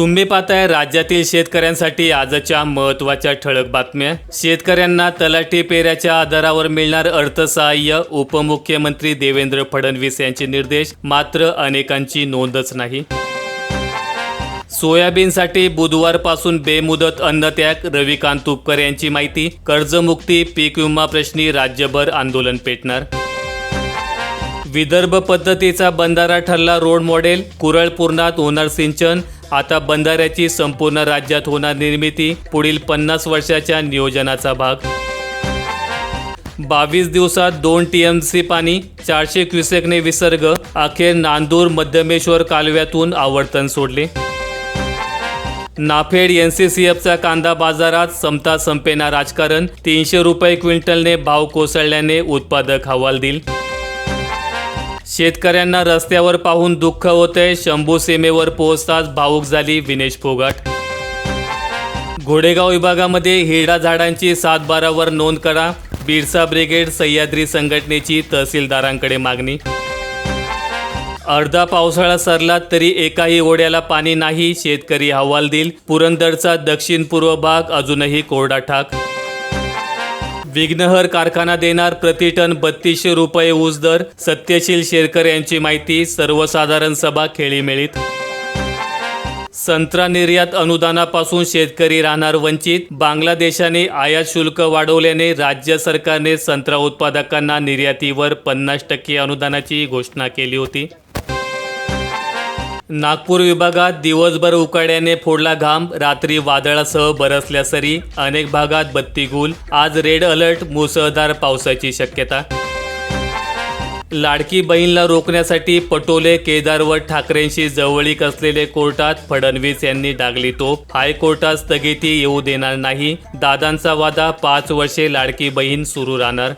तुम्ही पाहताय राज्यातील शेतकऱ्यांसाठी आजच्या महत्त्वाच्या ठळक बातम्या. शेतकऱ्यांना तलाठी पेऱ्याच्या आधारावर मिळणार अर्थसहाय्य उपमुख्यमंत्री देवेंद्र फडणवीस यांचे निर्देश मात्र अनेकांची नोंदच नाही. सोयाबीनसाठी बुधवारपासून बेमुदत अन्नत्याग रविकांत तुपकर यांची माहिती कर्जमुक्ती पीक विमा प्रश्नी राज्यभर आंदोलन पेटणार. विदर्भ पद्धतीचा बंधारा ठरला रोड मॉडेल कुरळपूर्णात होणार सिंचन आता बंधाऱ्याची संपूर्ण राज्यात होणार निर्मिती पुढील पन्नास वर्षाच्या नियोजनाचा भाग. बावीस दिवसात दोन टी एम सी पाणी चारशे क्युसेकने विसर्ग अखेर नांदूर मध्यमेश्वर कालव्यातून आवर्तन सोडले. नाफेड एन सी सी एफचा कांदा बाजारात समता संपेना राजकारण तीनशे रुपये क्विंटलने भाव कोसळल्याने उत्पादक हवालदिल. शेतकऱ्यांना रस्त्यावर पाहून दुःख होतंय. शंभू सीमेवर पोहोचताच भावूक झाली विनेश फोगाट. घोडेगाव विभागामध्ये हिरडा झाडांची सात बारावर नोंद करा. बिरसा ब्रिगेड सह्याद्री संघटनेची तहसीलदारांकडे मागणी. अर्धा पावसाळा सरला तरी एकाही ओढ्याला पाणी नाही शेतकरी हवाल देईल. पुरंदरचा दक्षिण पूर्व भाग अजूनही कोरडा ठाक. विघ्नहर कारखाना देणार प्रतिटन बत्तीसशे रुपये ऊस दर सत्यशील शेरकर यांची माहिती सर्वसाधारण सभा खेळीमेळीत. संत्रा निर्यात अनुदानापासून शेतकरी राहणार वंचित बांगलादेशाने आयात शुल्क वाढवल्याने राज्य सरकारने संत्रा उत्पादकांना निर्यातीवर पन्नास टक्के अनुदानाची घोषणा केली होती. नागपूर विभागात दिवसभर उकाड्याने फोडला घाम रात्री वादळासह बरसल्या सरी अनेक भागात बत्ती गुल आज रेड अलर्ट मुसळधार पावसाची शक्यता. लाडकी बहीणला रोखण्यासाठी पटोले केदार व ठाकरेंशी जवळीक असलेले कोर्टात फडणवीस यांनी डागली तोप हायकोर्टात स्थगिती येऊ देणार नाही. दादांचा वादा पाच वर्षे लाडकी बहीण सुरू राहणार.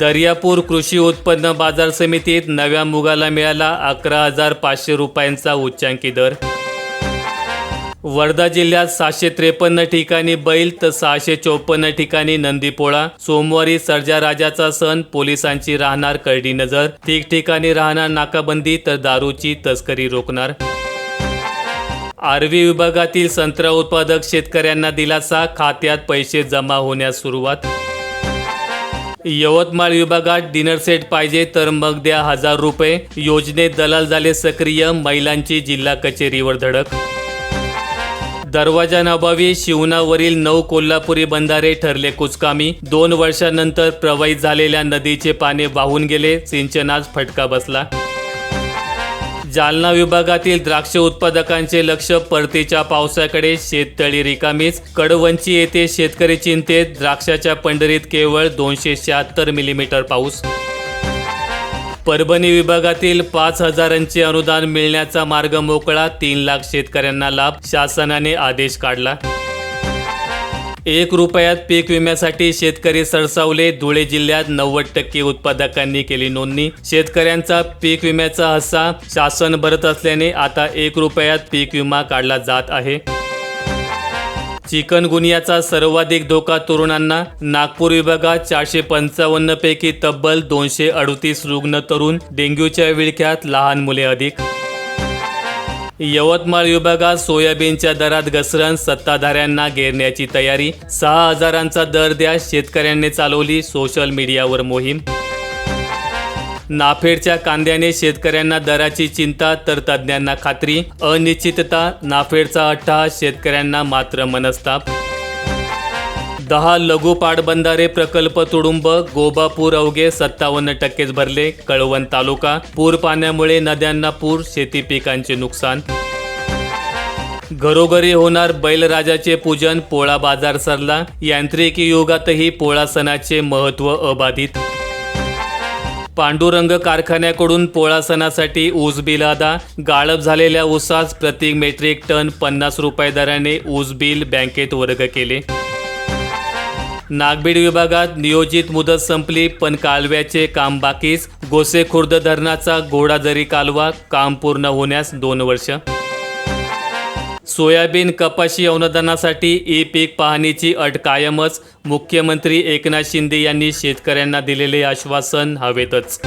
दर्यापूर कृषी उत्पन्न बाजार समितीत नव्या मुगाला मिळाला अकरा हजार पाचशे रुपयांचा उच्चांकी दर. वर्धा जिल्ह्यात सहाशे त्रेपन्न ठिकाणी बैल तर सहाशे चौपन्न ठिकाणी नंदीपोळा. सोमवारी सर्जा राजाचा सण पोलिसांची राहणार करडी नजर. ठिकठिकाणी राहणार नाकाबंदी तर दारूची तस्करी रोखणार. आर्वी विभागातील संत्रा उत्पादक शेतकऱ्यांना दिलासा खात्यात पैसे जमा होण्यास सुरुवात. यवतमाळ विभागात डिनर सेट पाहिजे तर मग द्या हजार रुपये. योजनेत दलाल झाले सक्रिय महिलांची जिल्हा कचेरीवर धडक. दरवाजांअभावी शिवनावरील नऊ कोल्हापुरी बंधारे ठरले कुचकामी. दोन वर्षानंतर प्रवाहित झालेल्या नदीचे पाणी वाहून गेले सिंचनास फटका बसला. जालना विभागातील द्राक्ष उत्पादकांचे लक्ष परतीच्या पावसाकडे. शेततळी रिकामीच. कडवंची येथे शेतकरी चिंतेत. द्राक्षाच्या पंढरीत केवळ दोनशे शहात्तर मिलीमीटर पाऊस. परभणी विभागातील पाच हजारांचे अनुदान मिळण्याचा मार्ग मोकळा. तीन लाख शेतकऱ्यांना लाभ. शासनाने आदेश काढला. एक रुपयात पीक विम्यासाठी शेतकरी सरसावले. धुळे जिल्ह्यात नव्वद टक्के उत्पादकांनी केली नोंदणी. शेतकऱ्यांचा पीक विम्याचा हस्सा शासन भरत असल्याने आता एक रुपयात पीक विमा काढला जात आहे. चिकनगुनियाचा सर्वाधिक धोका तरुणांना. नागपूर विभागात चारशे पंचावन्न पैकी तब्बल दोनशे अडतीस रुग्ण तरुण. डेंग्यूच्या विळख्यात लहान मुले अधिक यवतमाळ विभागात सोयाबीनच्या दरात घसरण सत्ताधाऱ्यांना घेरण्याची तयारी सहा हजारांचा दर द्या शेतकऱ्यांनी चालवली सोशल मीडियावर मोहीम. नाफेडच्या कांद्याने शेतकऱ्यांना दराची चिंता तर तज्ज्ञांना खात्री अनिश्चितता नाफेडचा अट्टहास शेतकऱ्यांना मात्र मनस्ताप. दहा लघु पाटबंधारे प्रकल्प तुडुंब गोबापूर अवघे सत्तावन्न टक्केच भरले कळवण तालुका पूर पाण्यामुळे नद्यांना पूर शेती पिकांचे नुकसान. घरोघरी होणार बैलराजाचे पूजन पोळा बाजार सरला यांत्रिकी युगातही पोळा सणाचे महत्त्व अबाधित. पांडुरंग कारखान्याकडून पोळा सणासाठी ऊस बिल अदा गाळप झालेल्या ऊसास प्रति मेट्रिक टन पन्नास रुपये दराने ऊस बिल बँकेत वर्ग केले. नागबीड विभागात नियोजित मुदत संपली पण कालव्याचे काम बाकीच गोसेखुर्द धरणाचा घोडाझरी कालवा काम पूर्ण होण्यास दोन वर्ष. सोयाबीन कपाशी अनुदानासाठी ई पीक पाहणीची अट कायमच. मुख्यमंत्री एकनाथ शिंदे यांनी शेतकऱ्यांना दिलेले आश्वासन हवेतच.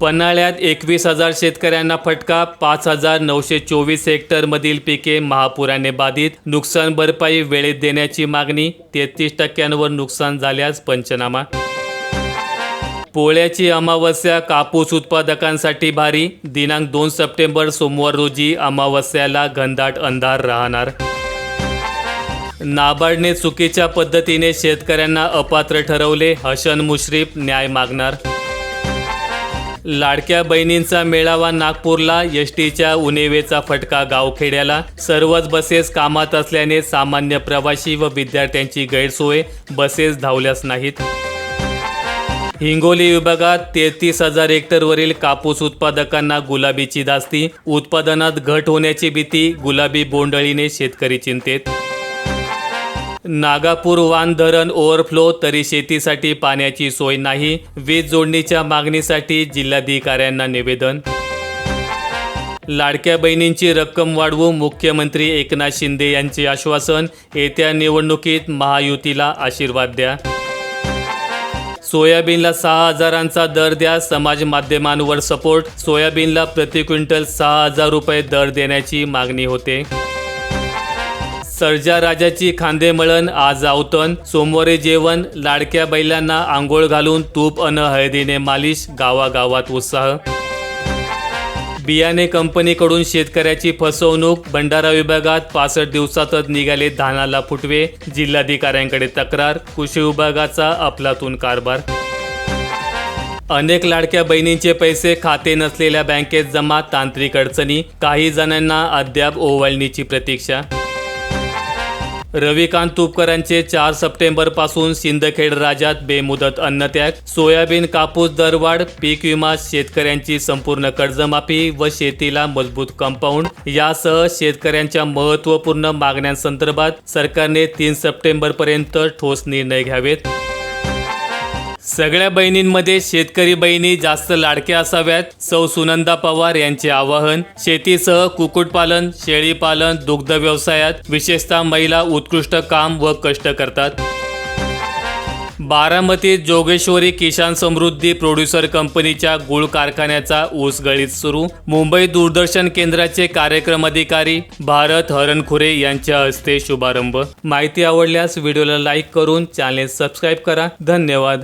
पन्हाळ्यात एकवीस हजार शेतकऱ्यांना फटका पाच हजार नऊशे चोवीस हेक्टरमधील पिके महापुराने बाधित. नुकसान भरपाई वेळेत देण्याची मागणी तेहतीस टक्क्यांवर नुकसान झाल्यास पंचनामा. पोळ्याची अमावस्या कापूस उत्पादकांसाठी भारी दिनांक दोन सप्टेंबर सोमवार रोजी अमावस्याला घनदाट अंधार राहणार. नाबार्डने चुकीच्या पद्धतीने शेतकऱ्यांना अपात्र ठरवले हसन मुश्रीफ न्याय मागणार. लाडक्या बहिणींचा मेळावा नागपूरला एस टीच्या उणेवेचा फटका गावखेड्याला. सर्वच बसेस कामात असल्याने सामान्य प्रवासी व विद्यार्थ्यांची गैरसोय. बसेस धावल्याच नाहीत. हिंगोली विभागात तेहतीस हजार हेक्टरवरील कापूस उत्पादकांना गुलाबीची दास्ती उत्पादनात घट होण्याची भीती गुलाबी बोंडळीने शेतकरी चिंतेत. नागापूर वान धरण ओव्हरफ्लो तरी शेतीसाठी पाण्याची सोय नाही. वीज जोडणीच्या मागणीसाठी जिल्हाधिकाऱ्यांना निवेदन. लाडक्या बहिणींची रक्कम वाढवू मुख्यमंत्री एकनाथ शिंदे यांचे आश्वासन. येत्या निवडणुकीत महायुतीला आशीर्वाद द्या. सोयाबीनला सहा हजारांचा दर द्या समाज माध्यमांवर सपोर्ट. सोयाबीनला प्रति क्विंटल सहा हजार रुपये दर देण्याची मागणी होते. सर्जा राजाची खांदेमळण आज आवतन. सोमवारी जेवण लाडक्या बैलांना आंघोळ घालून तूप अन हळदीने मालिश गावागावात उत्साह. बियाणे कंपनीकडून शेतकऱ्याची फसवणूक भंडारा विभागात पासष्ट दिवसातच निघाले धानाला फुटवे. जिल्हाधिकाऱ्यांकडे तक्रार कृषी विभागाचा अफलातून कारभार. अनेक लाडक्या बहिणींचे पैसे खाते नसलेल्या बँकेत जमा तांत्रिक अडचणी. काही जणांना अद्याप ओवाळणीची प्रतीक्षा. रविकांत तुपकरांचे चार सप्टेंबरपासून सिंदखेड राज्यात बेमुदत अन्नत्याग सोयाबीन कापूस दरवाढ पीक विमा शेतकऱ्यांची संपूर्ण कर्जमाफी व शेतीला मजबूत कंपाऊंड यासह शेतकऱ्यांच्या महत्त्वपूर्ण मागण्यांसंदर्भात सरकारने तीन सप्टेंबरपर्यंत ठोस निर्णय घ्यावेत. सगळ्या बहिणींमध्ये शेतकरी बहिणी जास्त लाडक्या असाव्यात सौ सुनंदा पवार यांचे आवाहन. शेतीसह कुक्कुटपालन शेळीपालन दुग्ध व्यवसायात विशेषतः महिला उत्कृष्ट काम व कष्ट करतात. बारामतीत जोगेश्वरी किसान समृद्धी प्रोड्युसर कंपनीच्या गुळ कारखान्याचा ऊस गळीत सुरू. मुंबई दूरदर्शन केंद्राचे कार्यक्रम अधिकारी भारत हरणखुरे यांच्या हस्ते शुभारंभ. माहिती आवडल्यास व्हिडिओला लाईक करून चॅनेल सबस्क्राईब करा. धन्यवाद.